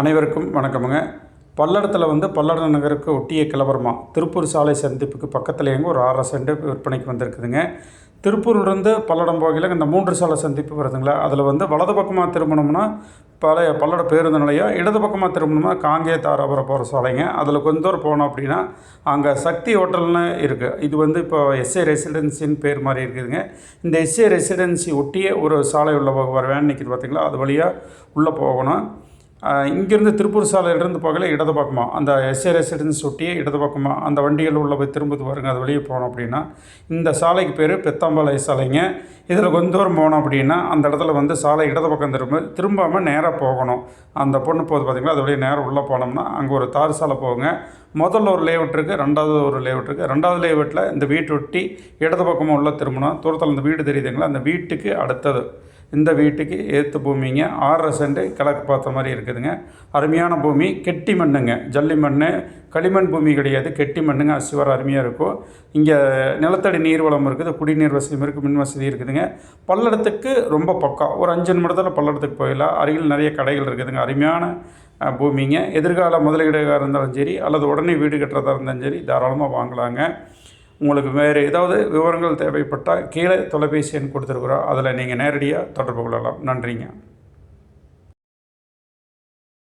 அனைவருக்கும் வணக்கமுங்க. பல்லடத்தில் வந்து பல்லட நகருக்கு ஒட்டிய கிளவரமா திருப்பூர் சாலை சந்திப்புக்கு பக்கத்தில் ஒரு ஆறரை சென்ட் விற்பனைக்கு வந்திருக்குதுங்க. திருப்பூர்லேருந்து பல்லடம் போகையில் இந்த மூன்று சாலை சந்திப்பு வருதுங்களா? அதில் வந்து வலது பக்கமாக திரும்பணும்னா பழைய பல்லட பேருந்து நிலையம் இடது பக்கமாக திரும்பணும்னா காங்கே தாராபுரம் போகிற சாலைங்க. அதில் கொஞ்ச தூரம் போனோம் அப்படின்னா அங்கே சக்தி ஹோட்டல்னு இருக்குது இது வந்து இப்போ எஸ்ஏ ரெசிடென்சின்னு பேர் மாதிரி இருக்குதுங்க. இந்த எஸ்ஏ ரெசிடென்சி ஒட்டிய ஒரு சாலை உள்ள வர வேன் நிற்கிது பார்த்தீங்களா அது வழியாக உள்ளே போகணும். இங்கேருந்து திருப்பூர் சாலையிலிருந்து போகல இடது பக்கமாக அந்த எஸ்ஏ ரெசிடென்ஸ் ஒட்டியே இடது பக்கமாக அந்த வண்டிகள் உள்ள போய் திரும்புது வருங்க அது வெளியே போனோம் அப்படின்னா இந்த சாலைக்கு பேர் பெத்தாம்பாளைய சாலைங்க. இதில் கொஞ்ச தூரம் போனோம் அப்படின்னா அந்த இடத்துல வந்து சாலை இடது பக்கம் திரும்ப திரும்பாமல் நேராக போகணும். அந்த பொண்ணு போகுது பார்த்திங்களா அது வழியே நேராக உள்ளே போனோம்னா அங்கே ஒரு தார் சாலை போகுங்க. முதல்ல ஒரு லேஅவுட் இருக்குது ரெண்டாவது ஒரு லேஅவுட் இருக்குது ரெண்டாவது லேஅவுட்டில் இந்த வீட்டு ஒட்டி இடது பக்கமாக உள்ளே திரும்பணும் தூரத்தில் இந்த வீடு தெரியுதுங்களா அந்த வீட்டுக்கு அடுத்தது. இந்த வீட்டுக்கு ஏற்று பூமிங்க. ஆறரை சென்ட் கிழக்கு பார்த்த மாதிரி இருக்குதுங்க. அருமையான பூமி கெட்டி மண்ணுங்க. ஜல்லி மண் களிமண் பூமி கிடையாது. கெட்டி மண்ணுங்க அசிவர் அருமையாக இருக்கும். இங்கே நிலத்தடி நீர்வளம் இருக்குது குடிநீர் வசதியும் இருக்குது மின் வசதி இருக்குதுங்க. பல்லடத்துக்கு ரொம்ப பக்கம். ஒரு அஞ்சு நிமிடத்தில் பல்லடத்துக்கு போயிடலாம். அருகில் நிறைய கடைகள் இருக்குதுங்க. அருமையான பூமிங்க. எதிர்கால முதலீடுகாக இருந்தாலும் சரி அல்லது உடனே வீடு கட்டுறதா இருந்தாலும் சரி தாராளமாக வாங்கலாங்க. உங்களுக்கு வேறு ஏதாவது விவரங்கள் தேவைப்பட்டால் கீழே தொலைபேசி எண் கொடுத்துருக்குறோம். அதில் நீங்கள் நேரடியாக தொடர்பு கொள்ளலாம். நன்றிங்க.